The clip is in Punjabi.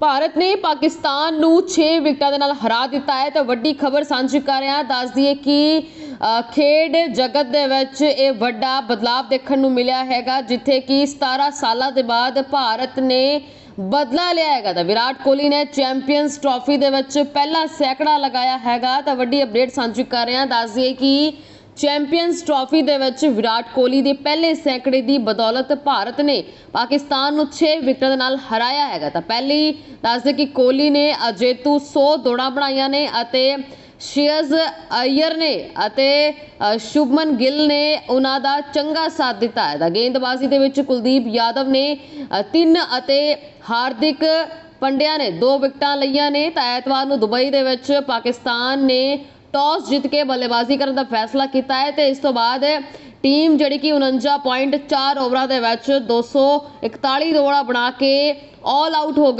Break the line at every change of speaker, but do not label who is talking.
ਭਾਰਤ ਨੇ ਪਾਕਿਸਤਾਨ ਨੂੰ 6 ਵਿਕਟਾਂ ਦੇ ਨਾਲ ਹਰਾ ਦਿੱਤਾ ਹੈ ਤਾਂ ਵੱਡੀ ਖਬਰ ਸਾਂਝੀ ਕਰ ਰਿਹਾ, ਦੱਸ ਦਈਏ ਕਿ ਖੇਡ ਜਗਤ ਦੇ ਵਿੱਚ ਇਹ ਵੱਡਾ ਬਦਲਾਅ ਦੇਖਣ ਨੂੰ ਮਿਲਿਆ ਹੈਗਾ, ਜਿੱਥੇ ਕਿ 17 ਸਾਲਾਂ ਦੇ ਬਾਅਦ ਭਾਰਤ ਨੇ ਬਦਲਾ ਲਿਆ ਹੈਗਾ ਤਾਂ ਵਿਰਾਟ ਕੋਹਲੀ ਨੇ ਚੈਂਪੀਅਨਸ ਟਰਾਫੀ ਦੇ ਵਿੱਚ ਪਹਿਲਾ ਸੈਂਕੜਾ ਲਗਾਇਆ ਹੈਗਾ ਤਾਂ ਵੱਡੀ ਅਪਡੇਟ ਸਾਂਝੀ ਕਰ ਰਿਹਾ ਹਾਂ ਦੱਸ ਦਈਏ ਕਿ ਚੈਂਪੀਅਨਸ ਟਰਾਫੀ ਦੇ ਵਿੱਚ ਵਿਰਾਟ ਕੋਹਲੀ ਦੇ ਪਹਿਲੇ ਸੈਂਕੜੇ ਦੀ ਬਦੌਲਤ ਭਾਰਤ ਨੇ ਪਾਕਿਸਤਾਨ ਨੂੰ 6 ਵਿਕਟਾਂ ਦੇ ਨਾਲ ਹਰਾਇਆ ਹੈਗਾ। ਤਾਂ ਪਹਿਲੀ ਦੱਸਦੇ ਕਿ ਕੋਹਲੀ ਨੇ ਅਜੇਤੂ 100 ਦੌੜਾਂ ਬਣਾਈਆਂ ਨੇ ਅਤੇ ਸ਼ੇਅਜ਼ ਅਯਰ ਨੇ ਅਤੇ ਸ਼ੁਭਮਨ ਗਿੱਲ ਨੇ ਉਹਨਾਂ ਦਾ ਚੰਗਾ ਸਾਥ ਦਿੱਤਾ ਹੈ। ਤਾਂ ਗੇਂਦਬਾਜ਼ੀ ਦੇ ਵਿੱਚ ਕੁਲਦੀਪ ਯਾਦਵ ਨੇ 3 ਅਤੇ ਹਾਰਦਿਕ ਪੰਡਿਆ ਨੇ 2 ਵਿਕਟਾਂ ਲਈਆਂ ਨੇ। ਤਾਂ ਐਤਵਾਰ ਨੂੰ ਦੁਬਈ ਦੇ ਵਿੱਚ ਪਾਕਿਸਤਾਨ ਨੇ ਟਾਸ ਜਿੱਤ ਕੇ ਬੱਲੇਬਾਜ਼ੀ ਕਰਨ ਦਾ ਫੈਸਲਾ ਕੀਤਾ ਹੈ ਤੇ ਇਸ ਤੋਂ ਬਾਅਦ ਟੀਮ ਜਿਹੜੀ ਕਿ 49.4 ਓਵਰਾਂ ਦੇ ਵਿੱਚ 241 ਦੌੜਾਂ ਬਣਾ ਕੇ ਆਲ ਆਊਟ ਹੋ ਗਈ